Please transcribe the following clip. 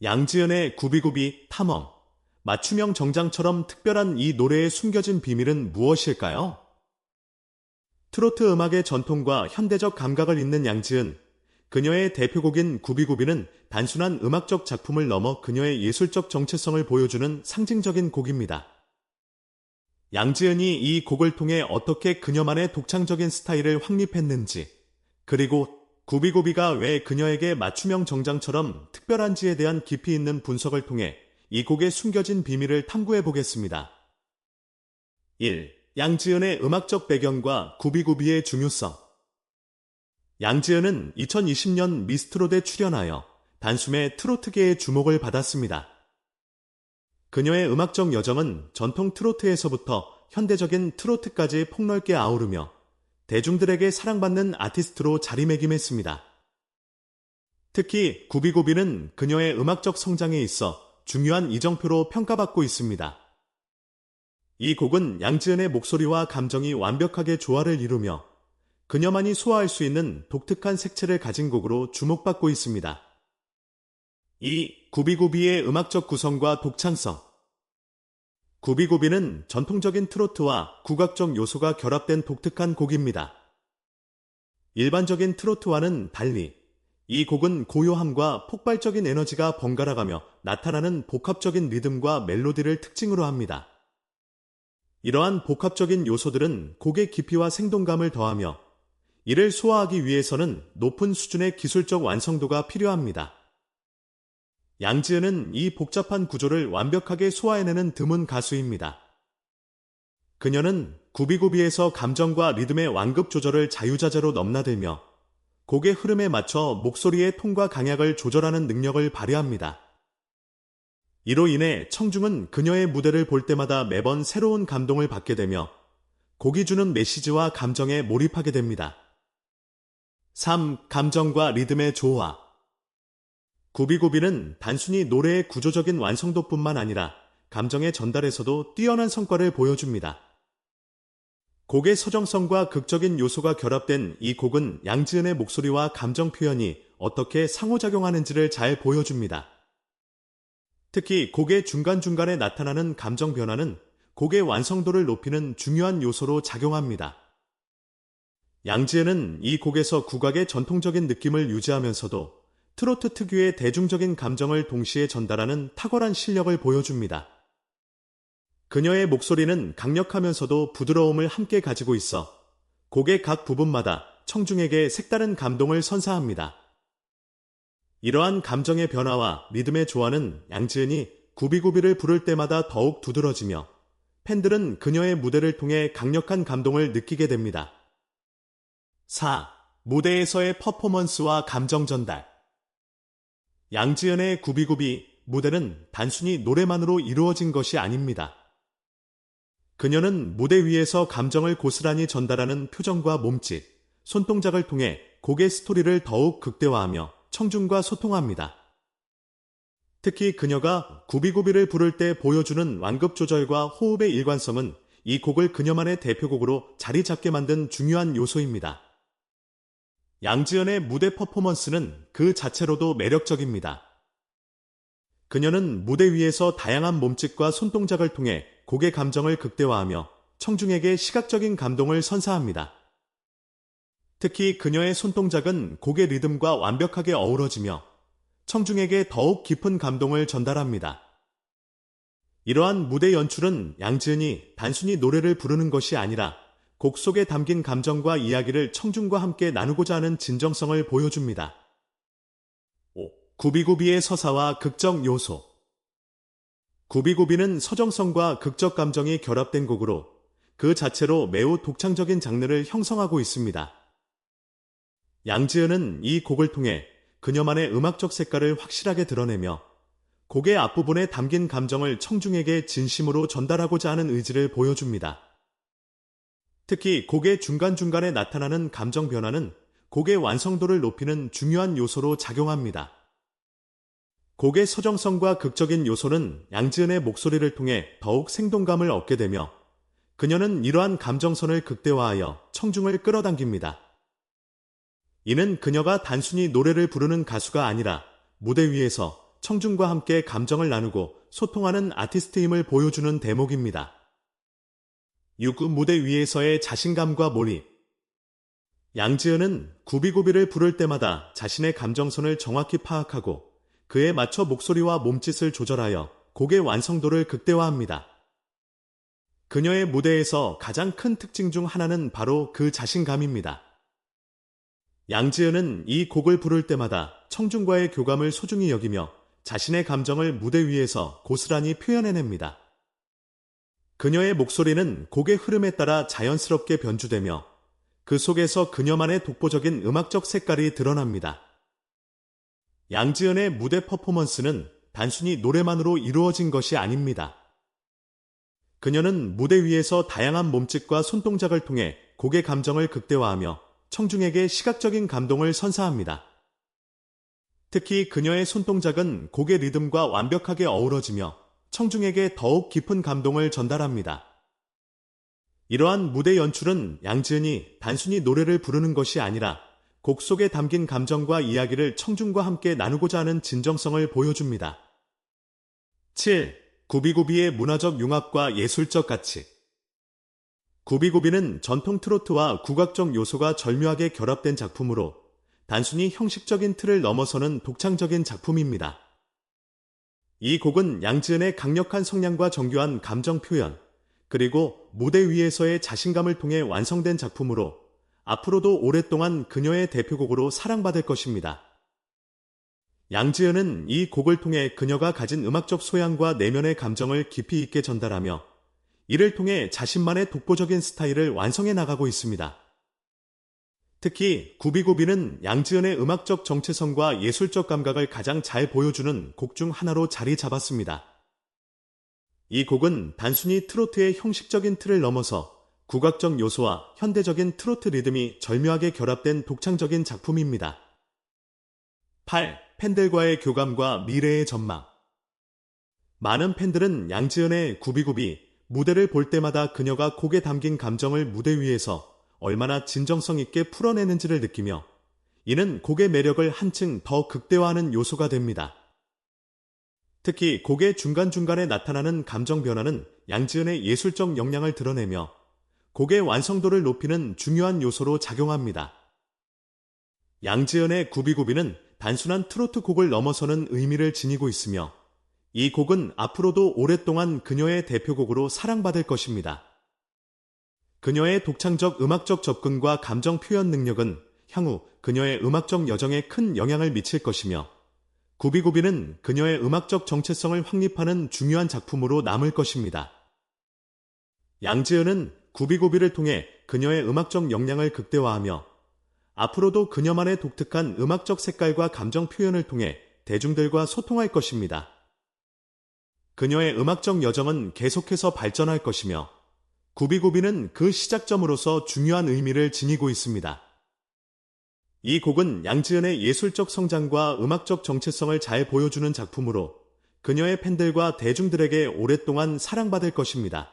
양지연의 구비구비 탐험, 맞춤형 정장처럼 특별한 이 노래의 숨겨진 비밀은 무엇일까요? 트로트 음악의 전통과 현대적 감각을 잇는 양지은, 그녀의 대표곡인 구비구비는 단순한 음악적 작품을 넘어 그녀의 예술적 정체성을 보여주는 상징적인 곡입니다. 양지은이 이 곡을 통해 어떻게 그녀만의 독창적인 스타일을 확립했는지, 그리고 구비구비가 왜 그녀에게 맞춤형 정장처럼 특별한지에 대한 깊이 있는 분석을 통해 이 곡의 숨겨진 비밀을 탐구해 보겠습니다. 1. 양지은의 음악적 배경과 구비구비의 중요성 양지은은 2020년 미스트롯에 출연하여 단숨에 트로트계의 주목을 받았습니다. 그녀의 음악적 여정은 전통 트로트에서부터 현대적인 트로트까지 폭넓게 아우르며 대중들에게 사랑받는 아티스트로 자리매김했습니다. 특히 구비구비는 그녀의 음악적 성장에 있어 중요한 이정표로 평가받고 있습니다. 이 곡은 양지은의 목소리와 감정이 완벽하게 조화를 이루며 그녀만이 소화할 수 있는 독특한 색채를 가진 곡으로 주목받고 있습니다. 이 구비구비의 음악적 구성과 독창성 구비구비는 전통적인 트로트와 국악적 요소가 결합된 독특한 곡입니다. 일반적인 트로트와는 달리 이 곡은 고요함과 폭발적인 에너지가 번갈아가며 나타나는 복합적인 리듬과 멜로디를 특징으로 합니다. 이러한 복합적인 요소들은 곡의 깊이와 생동감을 더하며 이를 소화하기 위해서는 높은 수준의 기술적 완성도가 필요합니다. 양지은은 이 복잡한 구조를 완벽하게 소화해내는 드문 가수입니다. 그녀는 구비구비에서 감정과 리듬의 완급 조절을 자유자재로 넘나들며 곡의 흐름에 맞춰 목소리의 톤과 강약을 조절하는 능력을 발휘합니다. 이로 인해 청중은 그녀의 무대를 볼 때마다 매번 새로운 감동을 받게 되며 곡이 주는 메시지와 감정에 몰입하게 됩니다. 3. 감정과 리듬의 조화 구비구비는 단순히 노래의 구조적인 완성도뿐만 아니라 감정의 전달에서도 뛰어난 성과를 보여줍니다. 곡의 서정성과 극적인 요소가 결합된 이 곡은 양지은의 목소리와 감정 표현이 어떻게 상호작용하는지를 잘 보여줍니다. 특히 곡의 중간중간에 나타나는 감정 변화는 곡의 완성도를 높이는 중요한 요소로 작용합니다. 양지은은 이 곡에서 국악의 전통적인 느낌을 유지하면서도 트로트 특유의 대중적인 감정을 동시에 전달하는 탁월한 실력을 보여줍니다. 그녀의 목소리는 강력하면서도 부드러움을 함께 가지고 있어 곡의 각 부분마다 청중에게 색다른 감동을 선사합니다. 이러한 감정의 변화와 리듬의 조화는 양지은이 구비구비를 부를 때마다 더욱 두드러지며 팬들은 그녀의 무대를 통해 강력한 감동을 느끼게 됩니다. 4. 무대에서의 퍼포먼스와 감정 전달 양지연의 구비구비 무대는 단순히 노래만으로 이루어진 것이 아닙니다. 그녀는 무대 위에서 감정을 고스란히 전달하는 표정과 몸짓, 손동작을 통해 곡의 스토리를 더욱 극대화하며 청중과 소통합니다. 특히 그녀가 구비구비를 부를 때 보여주는 완급 조절과 호흡의 일관성은 이 곡을 그녀만의 대표곡으로 자리 잡게 만든 중요한 요소입니다. 양지연의 무대 퍼포먼스는 그 자체로도 매력적입니다. 그녀는 무대 위에서 다양한 몸짓과 손동작을 통해 곡의 감정을 극대화하며 청중에게 시각적인 감동을 선사합니다. 특히 그녀의 손동작은 곡의 리듬과 완벽하게 어우러지며 청중에게 더욱 깊은 감동을 전달합니다. 이러한 무대 연출은 양지은이 단순히 노래를 부르는 것이 아니라 곡 속에 담긴 감정과 이야기를 청중과 함께 나누고자 하는 진정성을 보여줍니다. 5. 구비구비의 서사와 극적 요소 구비구비는 서정성과 극적 감정이 결합된 곡으로 그 자체로 매우 독창적인 장르를 형성하고 있습니다. 양지은은 이 곡을 통해 그녀만의 음악적 색깔을 확실하게 드러내며 곡의 앞부분에 담긴 감정을 청중에게 진심으로 전달하고자 하는 의지를 보여줍니다. 특히 곡의 중간중간에 나타나는 감정 변화는 곡의 완성도를 높이는 중요한 요소로 작용합니다. 곡의 서정성과 극적인 요소는 양지은의 목소리를 통해 더욱 생동감을 얻게 되며 그녀는 이러한 감정선을 극대화하여 청중을 끌어당깁니다. 이는 그녀가 단순히 노래를 부르는 가수가 아니라 무대 위에서 청중과 함께 감정을 나누고 소통하는 아티스트임을 보여주는 대목입니다. 6. 무대 위에서의 자신감과 몰입 양지은은 구비구비를 부를 때마다 자신의 감정선을 정확히 파악하고 그에 맞춰 목소리와 몸짓을 조절하여 곡의 완성도를 극대화합니다. 그녀의 무대에서 가장 큰 특징 중 하나는 바로 그 자신감입니다. 양지은은 이 곡을 부를 때마다 청중과의 교감을 소중히 여기며 자신의 감정을 무대 위에서 고스란히 표현해냅니다. 그녀의 목소리는 곡의 흐름에 따라 자연스럽게 변주되며 그 속에서 그녀만의 독보적인 음악적 색깔이 드러납니다. 양지은의 무대 퍼포먼스는 단순히 노래만으로 이루어진 것이 아닙니다. 그녀는 무대 위에서 다양한 몸짓과 손동작을 통해 곡의 감정을 극대화하며 청중에게 시각적인 감동을 선사합니다. 특히 그녀의 손동작은 곡의 리듬과 완벽하게 어우러지며 청중에게 더욱 깊은 감동을 전달합니다. 이러한 무대 연출은 양지은이 단순히 노래를 부르는 것이 아니라 곡 속에 담긴 감정과 이야기를 청중과 함께 나누고자 하는 진정성을 보여줍니다. 7. 구비구비의 문화적 융합과 예술적 가치 구비구비는 전통 트로트와 국악적 요소가 절묘하게 결합된 작품으로 단순히 형식적인 틀을 넘어서는 독창적인 작품입니다. 이 곡은 양지은의 강력한 성량과 정교한 감정 표현, 그리고 무대 위에서의 자신감을 통해 완성된 작품으로 앞으로도 오랫동안 그녀의 대표곡으로 사랑받을 것입니다. 양지은은 이 곡을 통해 그녀가 가진 음악적 소양과 내면의 감정을 깊이 있게 전달하며 이를 통해 자신만의 독보적인 스타일을 완성해 나가고 있습니다. 특히 구비구비는 양지은의 음악적 정체성과 예술적 감각을 가장 잘 보여주는 곡 중 하나로 자리 잡았습니다. 이 곡은 단순히 트로트의 형식적인 틀을 넘어서 국악적 요소와 현대적인 트로트 리듬이 절묘하게 결합된 독창적인 작품입니다. 8. 팬들과의 교감과 미래의 전망 많은 팬들은 양지은의 구비구비 무대를 볼 때마다 그녀가 곡에 담긴 감정을 무대 위에서 얼마나 진정성 있게 풀어내는지를 느끼며 이는 곡의 매력을 한층 더 극대화하는 요소가 됩니다. 특히 곡의 중간중간에 나타나는 감정 변화는 양지은의 예술적 역량을 드러내며 곡의 완성도를 높이는 중요한 요소로 작용합니다. 양지은의 구비구비는 단순한 트로트 곡을 넘어서는 의미를 지니고 있으며 이 곡은 앞으로도 오랫동안 그녀의 대표곡으로 사랑받을 것입니다. 그녀의 독창적 음악적 접근과 감정 표현 능력은 향후 그녀의 음악적 여정에 큰 영향을 미칠 것이며 구비구비는 그녀의 음악적 정체성을 확립하는 중요한 작품으로 남을 것입니다. 양지은은 구비구비를 통해 그녀의 음악적 역량을 극대화하며 앞으로도 그녀만의 독특한 음악적 색깔과 감정 표현을 통해 대중들과 소통할 것입니다. 그녀의 음악적 여정은 계속해서 발전할 것이며 구비구비는 그 시작점으로서 중요한 의미를 지니고 있습니다. 이 곡은 양지은의 예술적 성장과 음악적 정체성을 잘 보여주는 작품으로 그녀의 팬들과 대중들에게 오랫동안 사랑받을 것입니다.